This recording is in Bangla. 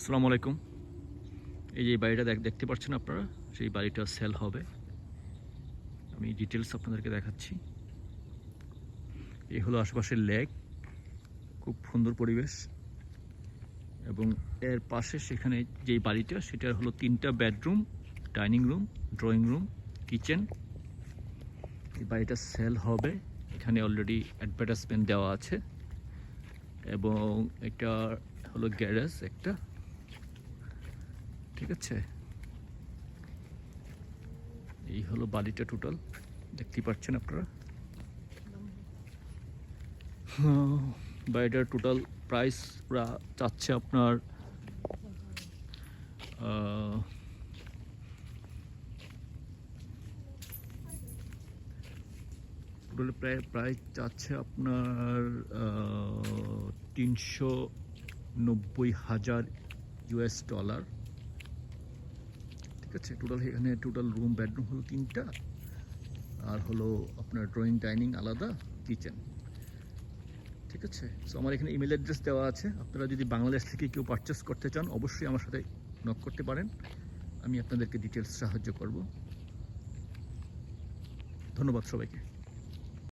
আসসালামু আলাইকুম। এই যে বাড়িটা দেখ- দেখতে পাচ্ছেন আপনারা, সেই বাড়িটা সেল হবে। আমি ডিটেলস আপনাদেরকে দেখাচ্ছি। এই হলো আশেপাশের লেক, খুব সুন্দর পরিবেশ। এবং এর পাশে সেখানে যেই বাড়িটা, সেটা হলো তিনটা bedroom dining room drawing room kitchen এই বাড়িটা সেল হবে। এখানে অলরেডি অ্যাডভার্টাইজমেন্ট দেওয়া আছে। এবং এটা হলো গ্যারেজ একটা। ঠিক আছে? এই হলো বাড়িটা টোটাল দেখতেই পাচ্ছেন আপনারা? হ্যাঁ, বাড়িটার টোটাল প্রাইস পুরা চাচ্ছে আপনার টোটাল প্রায় প্রায় চাচ্ছে আপনার তিনশো নব্বই হাজার ইউএস ডলার ঠিক আছে। টোটাল এখানে টোটাল রুম বেডরুম হলো তিনটা। আর হলো আপনার ড্রয়িং ডাইনিং আলাদা কিচেন ঠিক আছে? সো আমার এখানে ইমেল অ্যাড্রেস দেওয়া আছে। আপনারা যদি বাংলাদেশ থেকে কেউ পারচেস করতে চান, অবশ্যই আমার সাথে নক করতে পারেন। আমি আপনাদেরকে ডিটেলস সাহায্য করব। ধন্যবাদ সবাইকে।